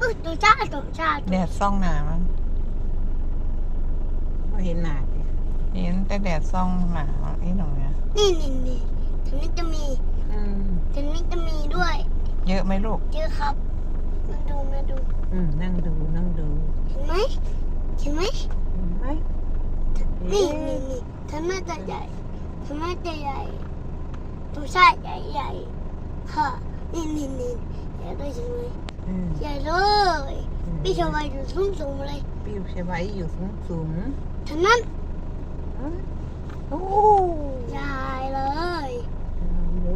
เออตัวชาติตัวชาติแดดส่องหนามันก็เห็นหนาดิเห็นแต่แดดส่องหนามันนี่หน่อยอะนี่นี่นี่ทีนี้จะมีอืมทีนี้จะมีด้วย เยอะไหมลูก เจอครับ มาดูมาดู อืมนั่งดูนั่งดูเห็นไหมเห็นไหมเห็นไหมนี่นี่นี่ทำไมจะใหญ่ทำไมจะใหญ่ตัวชาติใหญ่ใหญ่ค่ะนี่นี่นี่ใหญ่ด้วยใช่ไหมอืม ใหญ่เลยพี่ชาวบ้านอยู่สูงสูงๆเลยปิ้วใช่ไหมอยู่สูงสูงทั้งนั้นๆโอ้ใหญ่เลยเล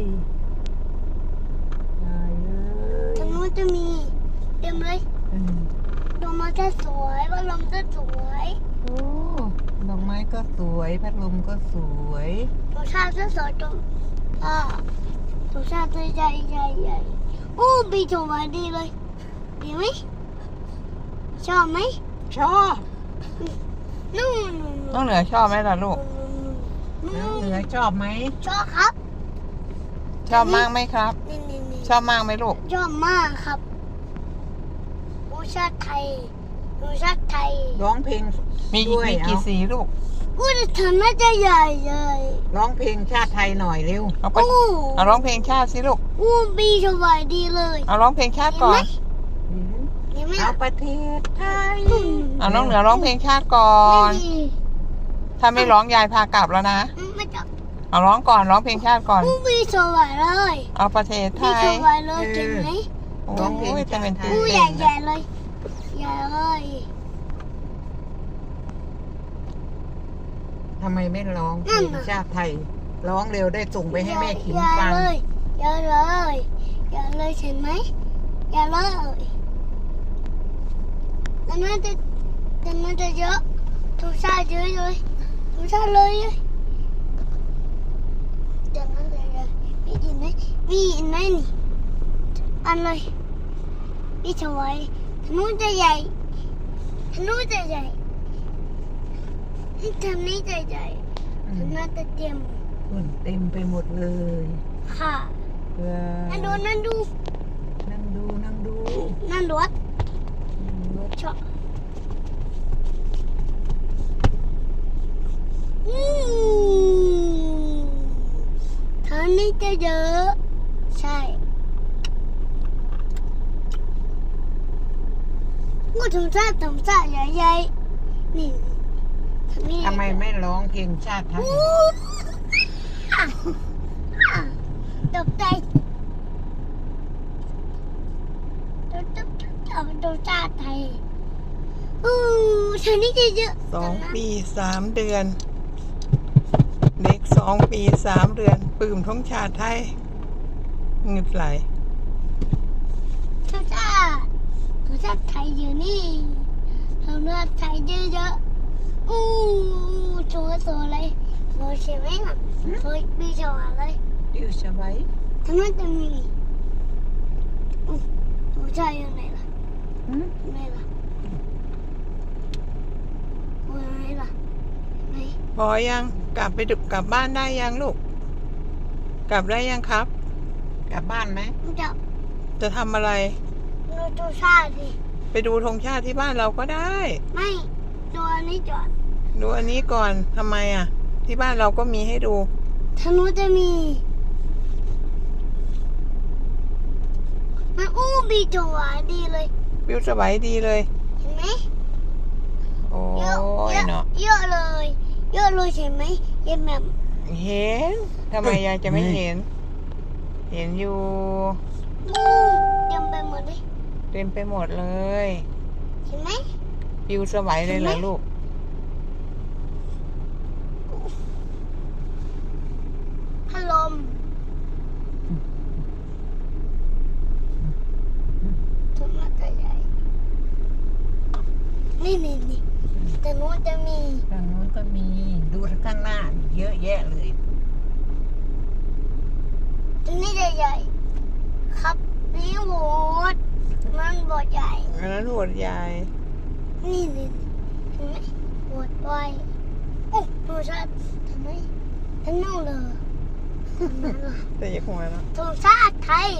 ยได้เลยทั้งนู้นจะมีเต็มเลยอืมดอกไม้จะสวยพัดลมจะสวยโอ้ดอกไม้ก็สวย พัดลมก็สวยตัวชาติจะสวยตรงอ่าตัวชาติจะใหญ่ใหญ่ใหญ่โอ้พี่ชาวบ้านดีเลยดีไหมชอบไหมชอบนู่นนู่นน้องเหนือชอบไหมล่ะลูกนู่นเหนือชอบไหมชอบครับ ชอบมากไหมครับนี่นี่นี่ชอบมากไหมลูก ชอบมากครับผู้ชาติไทยผู้ชาติไทยร้องเพลงมีด้วยมีกี่เอาสีลูกอู้แต่ทำน่าจะใหญ่เลย ร้องเพลงชาติไทยหน่อยเร็วเอาไปอู้เอาร้องเพลงชาติสิลูกอู้บีสบายดีเลยเอาร้องเพลงชาติเห็นก่อไหมนอืมเห็นไหมเอาประเทศไทยอืมเอาน้องเหนือร้องเพลงชาติก่อไม่นดีถ้าไม่ร้องยายพากลับแล้วนะไม่จับเอาร้องก่อนร้องเพลงชาติก่อน อู้บีสบายเลยเอาประเทศไทบีสยบายเลยเห็นไหมโอ้ยแต่เป็นตื่นอู้ใหเต้ญ่นใหญ่เลยใหญ่เลย ทำไมไม่ร้องเพลงชาติไทย ร้องเร็วได้ส่งไปให้แม่ขิมใหญ่ฟังเลยใหญ่เลยใหญ่เลยเห็นไหมใหญ่เลยแต่น่าจะแต่น่าจะเยอะทุกชาติเยอะเลยทุกชาติเลยแต่น่าจะเยอะมีอีกไหมมีอีกไหมนี่อันเลยพี่ชวยทนู้นจะใหญ่ทนู้นจะใหญ่ ทำนี้จะใหญ่อืทำมน่าจะเต็มอุ่นเต็มไปหมดเลย ค่ะว้านั่นดูวนั่นดู นั่งดูนั่งดู นั่นรถชอบอืมทางนี้จะเยอะ ใช่กูถึงชาติถึงชาติใหญ่ๆนี่ ทางนี้ทำไมไม่ร้องเพลงชาติไทยอู้อะอะตกใจตัวตัวตัวตัวชาติไทยอู้ทางนี้จะเยอะสองปีสามเดือน เด็กสองปีสามเดือนปลื้มท้องชาติไทยเงึดไหลตัวชาติตัวชาติไทยอยู่นี่ตัวชาติไทยเยอะๆ อู้ตัวตัวเลยตัวเชฟเองอะตัวปีชวาเลยดิวสบายทำไมจะมีอู้ตัวชายอยู่ไหนล่ะอืมอยู่ไหนล่ะอยู่ไหนล่ะไหนพอยังกลับไปดึกกลับบ้านได้ยังลูก กลับได้ยังครับ กลับบ้านไหมมันจะจะทำอะไรดูตัวชาติดิไปดูธงชาติที่บ้านเราก็ได้ ไม่ตัวนี้จอด ดูอันนี้ก่อนทำไมอะ ที่บ้านเราก็มีให้ดูทางนู้นจะมีมันอู้บีจัวดีเลยวิวสบายดีเลย เห็นไหมโอ้เยอะยเยอะเนาะเยอะเลย เยอะเลยเห็นไหมเห็นแบบเห็นทำไมยายจะไม่เห็น เห็นอยู่อู้เต็มไปหมดเลยเต็มไปหมดเลย เห็นไหมวิวสบายเลยเหรอเห็นไหมลูก พัดลมทุกมันจะใหญ่ นี่นี่นี่แต่นู้นจะมีทางนู้นก็มีดูข้างหน้าเยอะแยะเลย อันนี้จะใหญ่ครับนี่โหดมันบดใหญ่ อันนั้นหัวใหญ่นี่นี่เห็นไหมโหดไวโอ้ดูชัดทำไมฉันนั่งเลยแต่อยังหัวเนาะธงชาติไทย